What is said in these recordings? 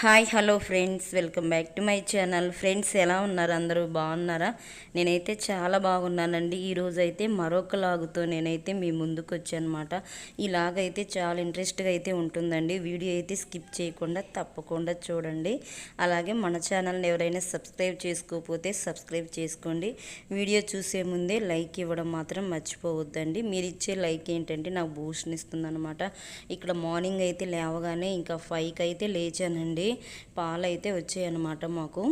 Hi hello friends. Welcome back to my channel. Friends ఎలా ఉన్నారు? అందరూ బాగున్నారా? నేనైతే చాలా బాగున్నానండి. ఈరోజు అయితే మరొక లాగుతో నేనైతే మీ ముందుకు వచ్చానమాట ఈ లాగ్ అయితే చాలా ఇంట్రెస్ట్గా అయితే ఉంటుందండి. వీడియో అయితే స్కిప్ చేయకుండా తప్పకుండా చూడండి. అలాగే మన ఛానల్ని ఎవరైనా సబ్స్క్రైబ్ చేసుకోకపోతే సబ్స్క్రైబ్ చేసుకోండి. వీడియో చూసే ముందే లైక్ ఇవ్వడం మాత్రం మర్చిపోవద్దండి. మీరు ఇచ్చే లైక్ ఏంటంటే నాకు బూస్ట్ని ఇస్తుందన్నమాట. ఇక్కడ మార్నింగ్ అయితే లేవగానే ఇంకా ఫైవ్కి అయితే లేచానండి. పాలైతే అయితే వచ్చాయన్నమాట మాకు.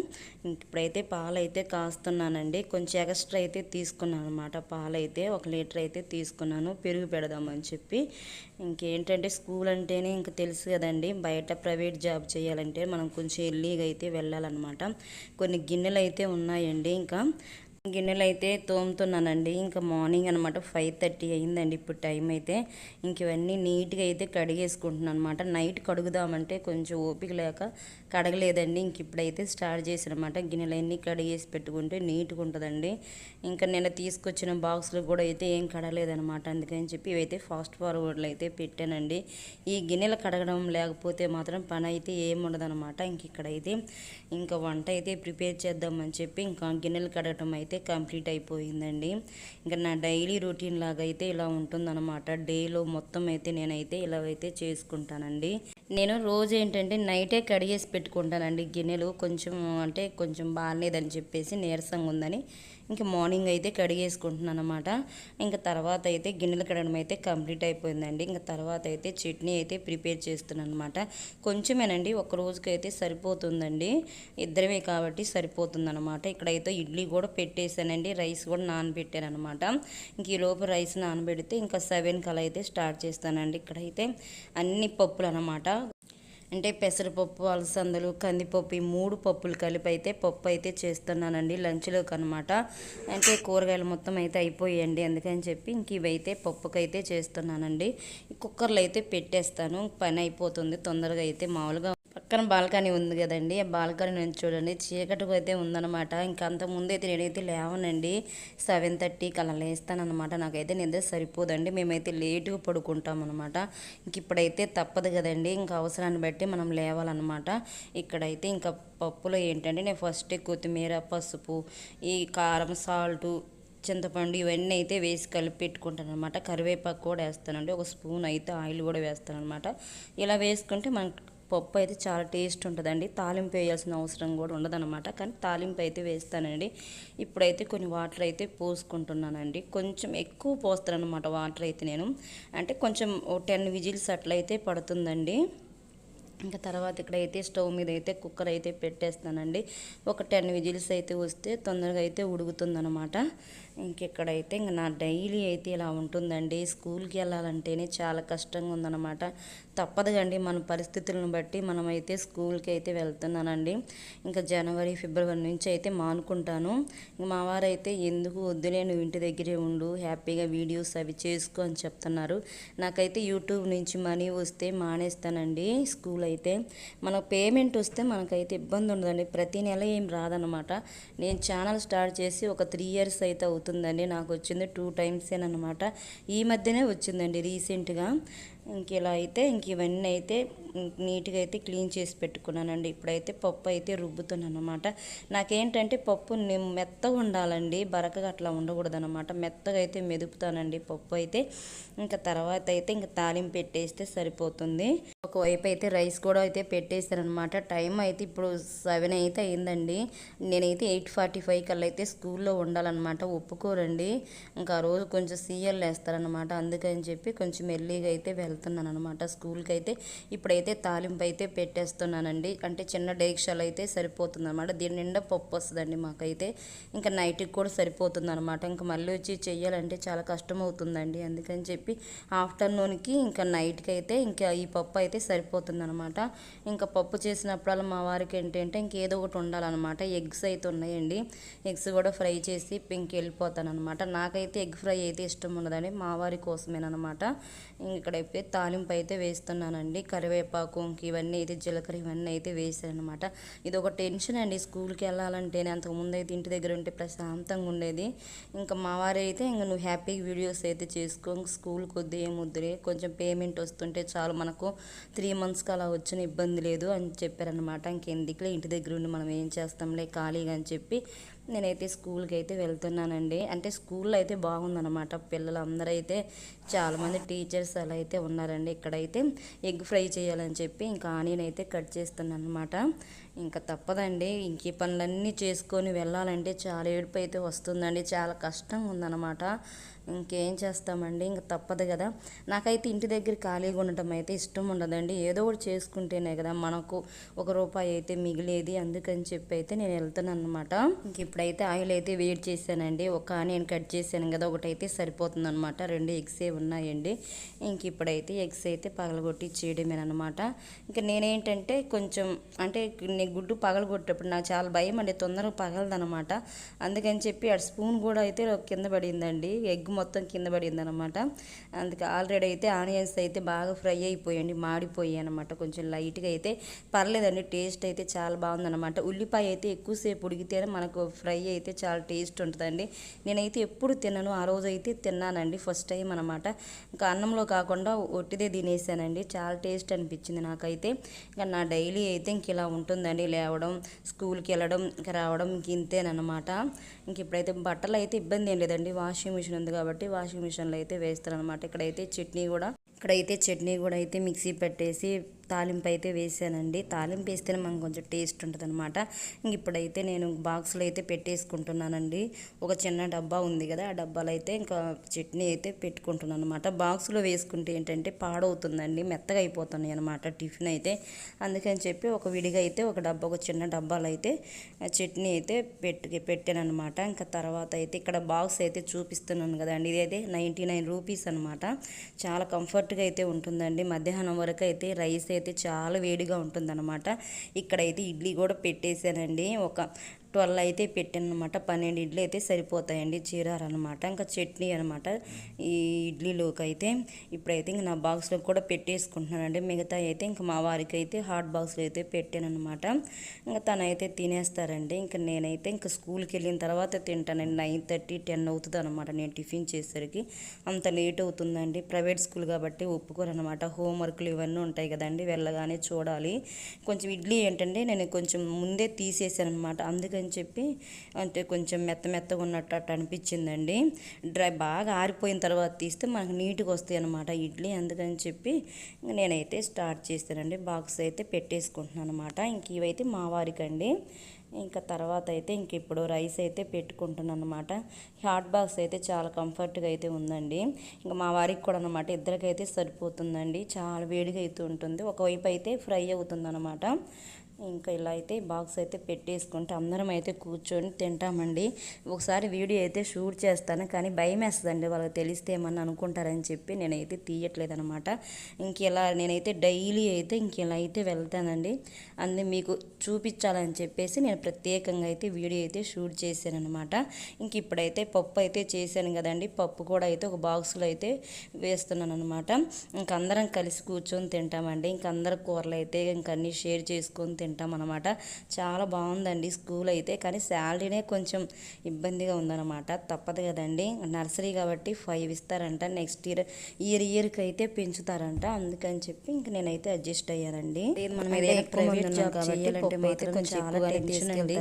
ఇప్పుడైతే పాలైతే కాస్తున్నానండి. కొంచెం ఎక్స్ట్రా అయితే తీసుకున్నాను అనమాట పాలైతే ఒక లీటర్ అయితే తీసుకున్నాను. పెరుగు పెడదామని చెప్పి. ఇంకేంటంటే స్కూల్ అంటేనే ఇంక తెలుసు కదండి. బయట ప్రైవేట్ జాబ్ చేయాలంటే మనం కొంచెం ఎర్లీగా అయితే వెళ్ళాలన్నమాట. కొన్ని గిన్నెలు అయితే ఉన్నాయండి. ఇంకా గిన్నెలు అయితే తోముతున్నానండి. ఇంకా మార్నింగ్ అనమాట ఫైవ్ థర్టీ అయిందండి ఇప్పుడు టైం అయితే. ఇంక ఇవన్నీ నీట్గా అయితే కడిగేసుకుంటున్నాను అనమాట నైట్ కడుగుదామంటే కొంచెం ఓపిక లేక కడగలేదండి. ఇంక ఇప్పుడైతే స్టార్ట్ చేసానమాట గిన్నెలన్నీ కడిగేసి పెట్టుకుంటే నీట్గా ఉంటుందండి. ఇంకా నేను తీసుకొచ్చిన బాక్సులు కూడా అయితే ఏం కడగలేదనమాట అందుకని చెప్పి ఇవైతే ఫాస్ట్ ఫార్వర్డ్లు అయితే పెట్టానండి. ఈ గిన్నెలు కడగడం లేకపోతే మాత్రం పని అయితే ఏం ఇంక ఇక్కడైతే ఇంకా వంట అయితే ప్రిపేర్ చేద్దామని చెప్పి ఇంకా గిన్నెలు కడగడం అయితే కంప్లీట్ అయిపోయిందండి. ఇంకా నా డైలీ రొటీన్ లాగా అయితే ఇలా ఉంటుందన్నమాట. డేలో మొత్తం అయితే నేనైతే ఇలా అయితే చేసుకుంటానండి. నేను రోజు ఏంటంటే నైటే కడిగేసి పెట్టుకుంటానండి గిన్నెలు కొంచెం అంటే కొంచెం బాగాలేదని చెప్పేసి నీరసంగా ఉందని ఇంకా మార్నింగ్ అయితే కడిగేసుకుంటున్నాను అనమాట ఇంకా తర్వాత అయితే గిన్నెలు కడగడం అయితే కంప్లీట్ అయిపోయిందండి. ఇంకా తర్వాత అయితే చట్నీ అయితే ప్రిపేర్ చేస్తున్నాను అనమాట కొంచెమేనండి ఒక రోజుకి అయితే సరిపోతుందండి. ఇద్దరమే కాబట్టి సరిపోతుంది అనమాట ఇక్కడైతే ఇడ్లీ కూడా పెట్టేశానండి. రైస్ కూడా నానబెట్టాను అనమాట ఇంక ఈ రైస్ నానబెడితే ఇంకా సెవెన్ కల అయితే స్టార్ట్ చేస్తానండి. ఇక్కడైతే అన్ని పప్పులు అనమాట అంటే పెసరపప్పు అలసందలు కందిపప్పు ఈ మూడు పప్పులు కలిపి అయితే పప్పు అయితే చేస్తున్నానండి లంచ్లోకి అనమాట అంటే కూరగాయలు మొత్తం అయితే అయిపోయాయండి అందుకని చెప్పి ఇంక ఇవైతే పప్పుకైతే చేస్తున్నానండి. కుక్కర్లో అయితే పెట్టేస్తాను పని అయిపోతుంది తొందరగా అయితే మామూలుగా పక్కన బాల్కనీ ఉంది కదండి. ఆ బాల్కనీ నుంచి చూడండి. చీకటికి అయితే ఉందన్నమాట. ఇంకా అంత అయితే నేనైతే లేవనండి. సెవెన్ థర్టీకి అలా లేస్తానమాట నాకైతే నిద్ర సరిపోదండి. మేమైతే లేటుగా పడుకుంటాం అనమాట ఇంక ఇప్పుడైతే తప్పదు కదండి. ఇంకా అవసరాన్ని బట్టి మనం లేవాలన్నమాట. ఇక్కడైతే ఇంకా పప్పులో ఏంటంటే నేను ఫస్ట్ కొత్తిమీర పసుపు ఈ కారం సాల్టు చింతపండు ఇవన్నీ అయితే వేసి కలిపి పెట్టుకుంటాను అనమాట కరివేపాకు కూడా వేస్తానండి. ఒక స్పూన్ అయితే ఆయిల్ కూడా వేస్తాను అనమాట ఇలా వేసుకుంటే మనకు పప్పు అయితే చాలా టేస్ట్ ఉంటుందండి. తాలింపు వేయాల్సిన అవసరం కూడా ఉండదన్నమాట. కానీ తాలింపు అయితే వేస్తానండి. ఇప్పుడైతే కొన్ని వాటర్ అయితే పోసుకుంటున్నానండి. కొంచెం ఎక్కువ పోస్తానమాట వాటర్ అయితే నేను. అంటే కొంచెం టెన్ విజిల్స్ అట్లయితే పడుతుందండి. ఇంకా తర్వాత ఇక్కడైతే స్టవ్ మీద అయితే కుక్కర్ అయితే పెట్టేస్తానండి. ఒక టెన్ విజిల్స్ అయితే వస్తే తొందరగా అయితే ఉడుకుతుందనమాట ఇంకెక్కడైతే ఇంక నా డైలీ అయితే ఇలా ఉంటుందండి. స్కూల్కి వెళ్ళాలంటేనే చాలా కష్టంగా ఉందన్నమాట. తప్పదుగండి మన పరిస్థితులను బట్టి మనమైతే స్కూల్కి అయితే వెళ్తున్నానండి. ఇంకా జనవరి ఫిబ్రవరి నుంచి అయితే మానుకుంటాను. ఇంక మా వారైతే ఎందుకు వద్దులే నువ్వు ఇంటి దగ్గరే ఉండు హ్యాపీగా వీడియోస్ అవి చేసుకో అని చెప్తున్నారు. నాకైతే యూట్యూబ్ నుంచి మనీ వస్తే మానేస్తానండి స్కూల్ అయితే. మన పేమెంట్ వస్తే మనకైతే ఇబ్బంది ఉండదండి ప్రతి నెల ఏం రాదనమాట నేను ఛానల్ స్టార్ట్ చేసి ఒక త్రీ ఇయర్స్ అయితే అవుతుందండి. నాకు వచ్చింది టూ టైమ్స్ అనమాట ఈ మధ్యనే వచ్చిందండి రీసెంట్గా. ఇంక ఇలా అయితే ఇంక ఇవన్నీ అయితే నీట్గా అయితే క్లీన్ చేసి పెట్టుకున్నానండి. ఇప్పుడైతే పప్పు అయితే రుబ్బుతున్నాను అనమాట నాకేంటంటే పప్పు మెత్తగా ఉండాలండి. బరకగా అట్లా ఉండకూడదు అనమాట మెత్తగా అయితే మెదుపుతానండి పప్పు అయితే. ఇంకా తర్వాత అయితే ఇంకా తాలింపు పెట్టేస్తే సరిపోతుంది. ఒకవైపు అయితే రైస్ కూడా అయితే పెట్టేస్తారనమాట టైం అయితే ఇప్పుడు సెవెన్ అయితే అయిందండి. నేనైతే ఎయిట్ ఫార్టీ ఫైవ్ కల్లా అయితే స్కూల్లో ఉండాలన్నమాట. ఒప్పుకోరండి. ఇంకా ఆ రోజు కొంచెం సీఎల్ వేస్తారనమాట అందుకని చెప్పి కొంచెం మెల్లిగా అయితే వెళ్తున్నాను అనమాట స్కూల్కి అయితే ఇప్పుడైతే తాలింపు అయితే పెట్టేస్తున్నానండి. అంటే చిన్న డేక్షాలు అయితే సరిపోతుంది అనమాట దీని నిండా పప్పు వస్తుందండి మాకైతే. ఇంకా నైట్కి కూడా సరిపోతుంది అనమాట ఇంకా మళ్ళీ వచ్చి చెయ్యాలంటే చాలా కష్టం అవుతుందండి అందుకని చెప్పి ఆఫ్టర్నూన్కి ఇంకా నైట్కి అయితే ఇంకా ఈ పప్పు అయితే సరిపోతుంది అనమాట ఇంకా పప్పు చేసినప్పుడల్లా మా వారికి ఏంటంటే ఇంకేదో ఒకటి ఉండాలన్నమాట. ఎగ్స్ అయితే ఉన్నాయండి. ఎగ్స్ కూడా ఫ్రై చేసి ఇంక వెళ్ళిపోతాను అనమాట నాకైతే ఎగ్ ఫ్రై అయితే ఇష్టం ఉండదండి. మా వారి కోసమేనమాట ఇక్కడైతే తాలింపు అయితే వేస్తున్నానండి. కరివేపాకు ఇవన్నీ అయితే జీలకర్ర ఇవన్నీ అయితే వేసాను అనమాట ఇది ఒక టెన్షన్ అండి. స్కూల్కి వెళ్ళాలంటేనే అంతకుముందు అయితే ఇంటి దగ్గర ఉంటే ప్రశాంతంగా ఉండేది. ఇంకా మా వారు అయితే ఇంకా నువ్వు హ్యాపీగా వీడియోస్ అయితే చేసుకో. స్కూల్ కొద్ది ఏముద్దులే కొంచెం పేమెంట్ వస్తుంటే చాలు. మనకు త్రీ మంత్స్కి అలా వచ్చిన ఇబ్బంది లేదు అని చెప్పారనమాట ఇంకెందుకులే ఇంటి దగ్గర ఉండి మనం ఏం చేస్తాంలే ఖాళీగా అని చెప్పి నేనైతే స్కూల్కి అయితే వెళ్తున్నానండి. అంటే స్కూల్లో అయితే బాగుందన్నమాట. పిల్లలందరూ అయితే చాలామంది టీచర్స్ అలా అయితే ఉన్నారండి. ఇక్కడైతే ఎగ్ ఫ్రై చేయాలని చెప్పి ఇంకా ఆనియన్ అయితే కట్ చేస్తున్నాను అనమాట ఇంకా తప్పదండి. ఇంక పనులన్నీ చేసుకొని వెళ్ళాలంటే చాలా ఏడుపు అయితే వస్తుందండి. చాలా కష్టంగా ఉందన్నమాట ఇంకేం చేస్తామండి? ఇంక తప్పదు కదా. నాకైతే ఇంటి దగ్గర ఖాళీగా ఉండటం అయితే ఇష్టం ఉండదండి. ఏదో ఒకటి చేసుకుంటేనే కదా మనకు ఒక రూపాయి అయితే మిగిలేది. అందుకని చెప్పి అయితే నేను వెళ్తున్నాను అనమాట ఇంక ఇప్పుడైతే ఆయిల్ అయితే వేడి చేశానండి. ఒక ఆనియన్ కట్ చేశాను కదా ఒకటైతే సరిపోతుంది అనమాట రెండు ఎగ్స్ ఏ ఉన్నాయండి. ఇంక ఇప్పుడైతే ఎగ్స్ అయితే పగలగొట్టి చేయడమేనమాట ఇంకా నేనేంటంటే కొంచెం అంటే నేను గుడ్డు పగలగొట్టేటప్పుడు నాకు చాలా భయం అండి తొందరగా పగలదనమాట అందుకని చెప్పి అటు స్పూన్ కూడా అయితే కింద పడిందండి. ఎగ్ మొత్తం కింద పడింది అనమాట అందుకే ఆల్రెడీ అయితే ఆనియన్స్ అయితే బాగా ఫ్రై అయిపోయాయండి మాడిపోయాయి అనమాట కొంచెం లైట్గా అయితే పర్లేదండి టేస్ట్ అయితే చాలా బాగుందన్నమాట. ఉల్లిపాయ అయితే ఎక్కువసేపు ఉడికితేనే మనకు ఫ్రై అయితే చాలా టేస్ట్ ఉంటుందండి. నేనైతే ఎప్పుడు తినను ఆ రోజు అయితే తిన్నానండి ఫస్ట్ టైం అనమాట ఇంకా అన్నంలో కాకుండా ఒట్టిదే తినేసానండి చాలా టేస్ట్ అనిపించింది నాకైతే. ఇంకా నా డైలీ అయితే ఇంక ఇలా ఉంటుందండి లేవడం స్కూల్కి వెళ్ళడం ఇంకా రావడం ఇంక ఇంతేనమాట ఇంక ఇప్పుడైతే బట్టలు అయితే ఇబ్బంది ఏం లేదండి వాషింగ్ మిషన్ ఉంది కాబట్టి కాబట్టి వాషింగ్ మిషన్లో అయితే వేస్తారు అనమాట ఇక్కడైతే చట్నీ కూడా ఇక్కడైతే చట్నీ కూడా అయితే మిక్సీ పెట్టేసి తాలింపు అయితే వేసానండి. తాలింపు వేస్తేనే మనకు కొంచెం టేస్ట్ ఉంటుంది అనమాట ఇంక ఇప్పుడైతే నేను బాక్స్లో అయితే పెట్టేసుకుంటున్నానండి. ఒక చిన్న డబ్బా ఉంది కదా ఆ డబ్బాలో అయితే ఇంకా చట్నీ అయితే పెట్టుకుంటున్నాను అనమాట బాక్స్లో వేసుకుంటే ఏంటంటే పాడవుతుందండి మెత్తగా అయిపోతున్నాయి అనమాట టిఫిన్ అయితే అందుకని చెప్పి ఒక విడిగా అయితే ఒక డబ్బా ఒక చిన్న డబ్బాలో అయితే చట్నీ అయితే పెట్టి పెట్టాను అనమాట ఇంకా తర్వాత అయితే ఇక్కడ బాక్స్ అయితే చూపిస్తున్నాను కదండి ఇది అయితే నైంటీ నైన్ రూపీస్ అనమాట చాలా కంఫర్ట్గా అయితే ఉంటుందండి. మధ్యాహ్నం వరకు అయితే రైస్ అయితే అయితే చాలా వేడిగా ఉంటుందన్నమాట. ఇక్కడైతే ఇడ్లీ కూడా పెట్టేశానండి. ఒక ట్వెల్వ్ అయితే పెట్టానమాట పన్నెండు ఇడ్లీ అయితే సరిపోతాయండి చీరారనమాట ఇంకా చట్నీ అనమాట ఈ ఇడ్లీలోకి అయితే ఇప్పుడైతే ఇంక నా బాక్స్లో కూడా పెట్టేసుకుంటున్నానండి. మిగతా అయితే ఇంకా మా వారికి అయితే హాట్ బాక్స్లో అయితే పెట్టాను అనమాట ఇంకా తనైతే తినేస్తారండి. ఇంకా నేనైతే ఇంకా స్కూల్కి వెళ్ళిన తర్వాత తింటానండి. నైన్ థర్టీ టెన్ అవుతుంది అనమాట నేను టిఫిన్ చేసేసరికి. అంత లేట్ అవుతుందండి. ప్రైవేట్ స్కూల్ కాబట్టి ఒప్పుకోరనమాట హోంవర్క్లు ఇవన్నీ ఉంటాయి కదండి. వెళ్ళగానే చూడాలి. కొంచెం ఇడ్లీ ఏంటంటే నేను కొంచెం ముందే తీసేసాను అనమాట అందుకని అని చెప్పి అంటే కొంచెం మెత్త మెత్తగా ఉన్నట్టు అట్టు అనిపించిందండి. డ్రై బాగా ఆరిపోయిన తర్వాత తీస్తే మనకు నీట్గా వస్తాయి అనమాట ఇడ్లీ. అందుకని చెప్పి నేనైతే స్టార్ట్ చేస్తానండి. బాక్స్ అయితే పెట్టేసుకుంటున్నాను అనమాట ఇంక ఇవైతే మా వారికండి. ఇంకా తర్వాత అయితే ఇంక ఇప్పుడు రైస్ అయితే పెట్టుకుంటున్నాను అనమాట హాట్ బాక్స్ అయితే చాలా కంఫర్ట్గా అయితే ఉందండి. ఇంకా మా వారికి కూడా అనమాట ఇద్దరికైతే సరిపోతుందండి. చాలా వేడిగా అయితే ఉంటుంది. ఒకవైపు అయితే ఫ్రై అవుతుంది అనమాట ఇంకా ఇలా అయితే బాక్స్ అయితే పెట్టేసుకుంటే అందరం అయితే కూర్చొని తింటామండి. ఒకసారి వీడియో అయితే షూట్ చేస్తాను కానీ భయం వేస్తుందండి. వాళ్ళకి తెలిస్తే ఏమన్నా అనుకుంటారని చెప్పి నేనైతే తీయట్లేదు అనమాట ఇంక ఇలా నేనైతే డైలీ అయితే ఇంకెలా అయితే వెళ్తానండి. అందు మీకు చూపించాలని చెప్పేసి నేను ప్రత్యేకంగా అయితే వీడియో అయితే షూట్ చేశాను అనమాట ఇంక ఇప్పుడైతే పప్పు అయితే చేశాను కదండి. పప్పు కూడా అయితే ఒక బాక్స్లో అయితే వేస్తున్నాను అనమాట ఇంక అందరం కలిసి కూర్చొని తింటామండి. ఇంక అందరు కూరలు అయితే ఇంక అన్నీ షేర్ చేసుకొని తింటాం అనమాట చాలా బాగుందండి స్కూల్ అయితే కానీ శాలరీనే కొంచెం ఇబ్బందిగా ఉందన్నమాట. తప్పదు కదండి. నర్సరీ కాబట్టి ఫైవ్ ఇస్తారంట నెక్స్ట్ ఇయర్ ఇయర్ ఇయర్కి అయితే పెంచుతారంట. అందుకని చెప్పి ఇంక నేనైతే అడ్జస్ట్ అయ్యానండి. మనం ఏదైనా ప్రైవేట్ జాబ్ చేయాలంటే మాత్రం కొంచెం చాలా టెన్షన్ అండి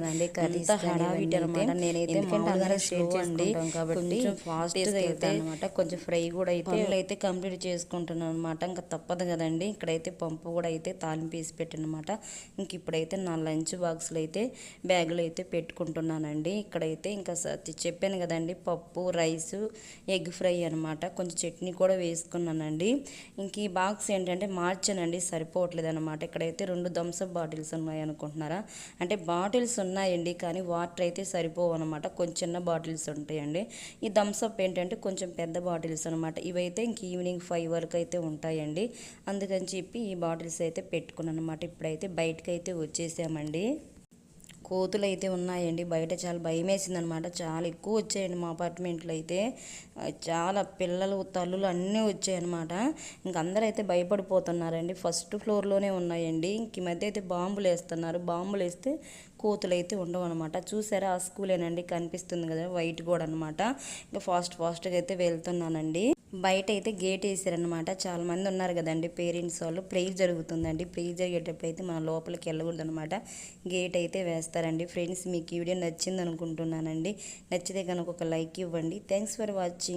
అంత హడావిటి అనమాట. నేనైతే మామూలుగా షేర్ చేసుకుంటాం కాబట్టి ఫాస్ట్గా అయితే అనమాట కొంచెం ఫ్రై కూడా అయితే అయితే కంప్లీట్ చేసుకుంటున్నాను అనమాట ఇంకా తప్పదు కదండి. ఇక్కడైతే పంపు కూడా అయితే తాలింపు వేసి పెట్టాను అనమాట ఇంక ఇప్పుడైతే నా లంచ్ బాక్స్లో అయితే బ్యాగులో అయితే పెట్టుకుంటున్నానండి. ఇక్కడైతే ఇంకా స- చెప్పాను కదండి పప్పు రైస్ ఎగ్ ఫ్రై అనమాట కొంచెం చట్నీ కూడా వేసుకున్నానండి. ఇంక ఈ బాక్స్ ఏంటంటే మార్చానండి సరిపోవట్లేదు అనమాట ఇక్కడైతే రెండు థమ్సప్ బాటిల్స్ ఉన్నాయి అనుకుంటున్నారా అంటే బాటిల్స్ ఉన్నాయండి కానీ వాటర్ అయితే సరిపోవు అనమాట కొంచెం చిన్న బాటిల్స్ ఉంటాయండి. ఈ థమ్స్అప్ ఏంటంటే కొంచెం పెద్ద బాటిల్స్ అనమాట ఇవైతే ఇంక ఈవినింగ్ ఫైవ్ వరకు అయితే ఉంటాయండి. అందుకని చెప్పి ఈ బాటిల్స్ అయితే పెట్టుకున్నాను అనమాట ఇప్పుడైతే బయటకు అయితే అయితే వచ్చేసామండి. కోతులు అయితే ఉన్నాయండి. బయట చాలా భయం అనమాట చాలా ఎక్కువ వచ్చాయండి మా అపార్ట్మెంట్లో అయితే చాలా పిల్లలు తల్లులు అన్నీ వచ్చాయన్నమాట ఇంక అందరూ అయితే భయపడిపోతున్నారండి. ఫస్ట్ ఫ్లోర్లోనే ఉన్నాయండి. ఇంక ఈ మధ్య అయితే బాంబులు వేస్తున్నారు. బాంబులు వేస్తే కోతులు అయితే ఉండవు అనమాట చూసారా? ఆ స్కూలేనండి. కనిపిస్తుంది కదా? వైట్ కూడా అనమాట. ఇంకా ఫాస్ట్ ఫాస్ట్గా అయితే వెళ్తున్నానండి. బయట అయితే గేట్ వేసారనమాట చాలా మంది ఉన్నారు కదండి పేరెంట్స్ వాళ్ళు. ప్రేయర్ జరుగుతుందండి. ప్రేయర్ జరిగేటప్పుడు అయితే మన లోపలికి వెళ్ళకూడదు అనమాట గేట్ అయితే వేస్తారండి. ఫ్రెండ్స్ మీకు ఈ వీడియో నచ్చింది అనుకుంటున్నానండి నచ్చితే కనుక ఒక లైక్ ఇవ్వండి. Thanks for watching.